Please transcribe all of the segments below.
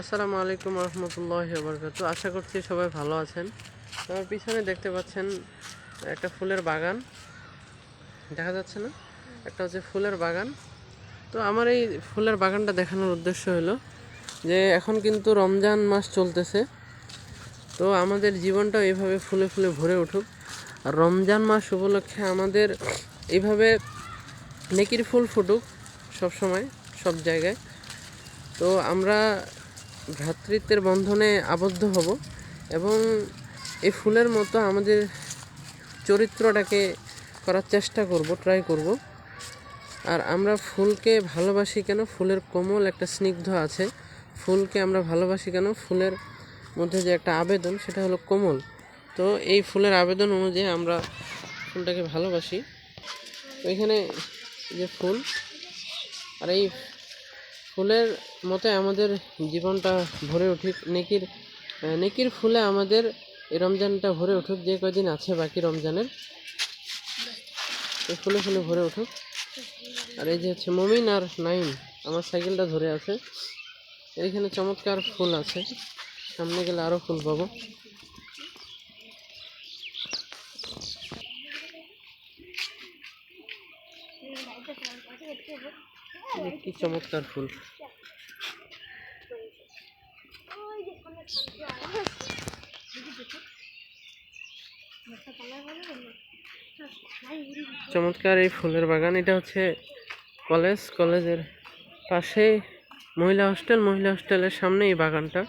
আসসালামু আলাইকুম রহমতুল্লাহ বরকাত আশা করছি সবাই ভালো আছেন। আমার পিছনে দেখতে পাচ্ছেন একটা ফুলের বাগান। দেখা যাচ্ছে না? একটা হচ্ছে ফুলের বাগান। তো আমার এই ফুলের বাগানটা দেখানোর উদ্দেশ্য হলো যে এখন কিন্তু রমজান মাস চলতেছে। তো আমাদের জীবনটাও এইভাবে ফুলে ফুলে ভরে উঠুক। আর রমজান মাস উপলক্ষে আমাদের এইভাবে নেকির ফুল ফুটুক সব সময় সব জায়গায়। তো আমরা ভ্রাতৃত্বের বন্ধনে আবদ্ধ হব এবং এই ফুলের মতো আমাদের চরিত্রটাকে করার চেষ্টা করব ট্রাই করব। আর আমরা ফুলকে ভালোবাসি কেন? ফুলের কোমল একটা স্নিগ্ধ আছে। ফুলকে আমরা ভালোবাসি কেন? ফুলের মধ্যে যে একটা আবেদন, সেটা হলো কোমল। তো এই ফুলের আবেদন অনুযায়ী আমরা ফুলটাকে ভালোবাসি। তো এখানে যে ফুল, আর এই ফুলের মতে আমাদের জীবনটা ভরে উঠুক। নেকির নেকির ফুলে আমাদের রমজানটা ভরে উঠুক, যে কয়দিন আছে বাকি রমজানের। ফুলে ফুলে ভরে উঠুক। আর এই যে হচ্ছে মমিন আর নাইম আমার সাইকেলটা ধরে আছে। এইখানে চমৎকার ফুল আছে। সামনে গেলে আরও ফুল পাবো এই কি চমৎকার ফুল। চমৎকার এই ফুলের বাগান, এটা হচ্ছে কলেজ। কলেজের পাশে মহিলা হস্টেল, মহিলা হস্টেলের সামনে এই বাগানটা।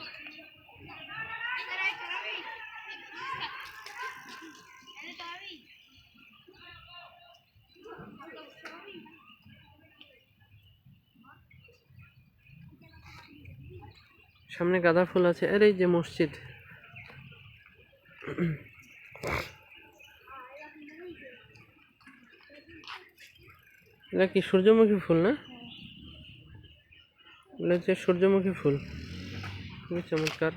সামনে গাঁদা ফুল আছে। আর এই যে মসজিদ। এটা কি সূর্যমুখী ফুল না? এগুলো হচ্ছে সূর্যমুখী ফুল। খুবই চমৎকার।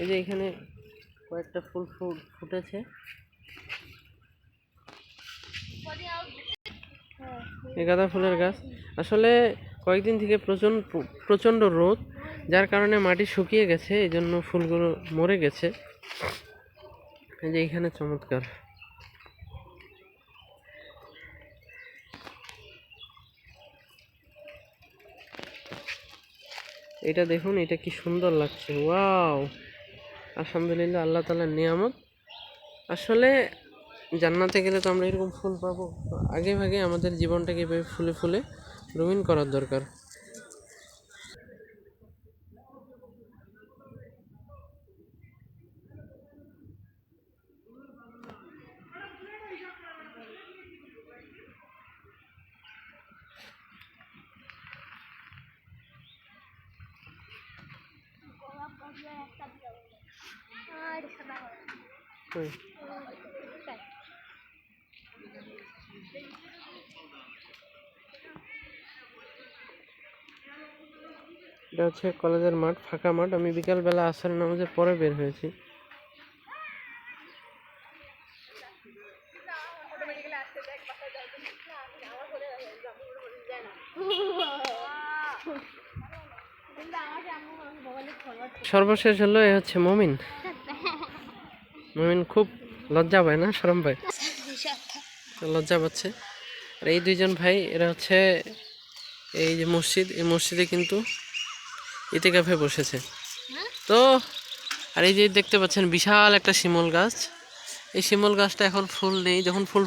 এই যে এখানে কয়েকটা ফুল ফুল ফুটেছে। এই গাঁদা ফুলের গাছ। আসলে কয়েকদিন থেকে প্রচণ্ড প্রচণ্ড রোদ। যার কারণে মাটি শুকিয়ে গেছে এই জন্য ফুলগুলো মরে গেছে। এই যে এখানে চমৎকার। এটা দেখুন, এটা কি সুন্দর লাগছে। ওয়াও! আলহামদুলিল্লাহ, আল্লাহ তালার নিয়ামত। আসলে জান্নাতে গেলে তো আমরা এরকম ফুল পাবো। আগে ভাগে আমাদের জীবনটাকে এভাবে ফুলে ফুলে রঙিন করার দরকার। এটা হচ্ছে কলেজের মাঠ ফাঁকা মাঠ। আমি বিকালবেলা আসার নামাজের পরে বের হয়েছি। সর্বশেষ হলো এ হচ্ছে মমিন। মমিন খুব লজ্জা পায় না সরম পায়? লজ্জা পাচ্ছে। আর এই দুইজন ভাই, এরা হচ্ছে এই যে মসজিদ, এই মসজিদে কিন্তু ইতিকাফে বসেছে। তো, আর এই যে দেখতে পাচ্ছেন বিশাল একটা শিমল গাছ। এই শিমল গাছটা এখন ফুল নেই, যখন ফুল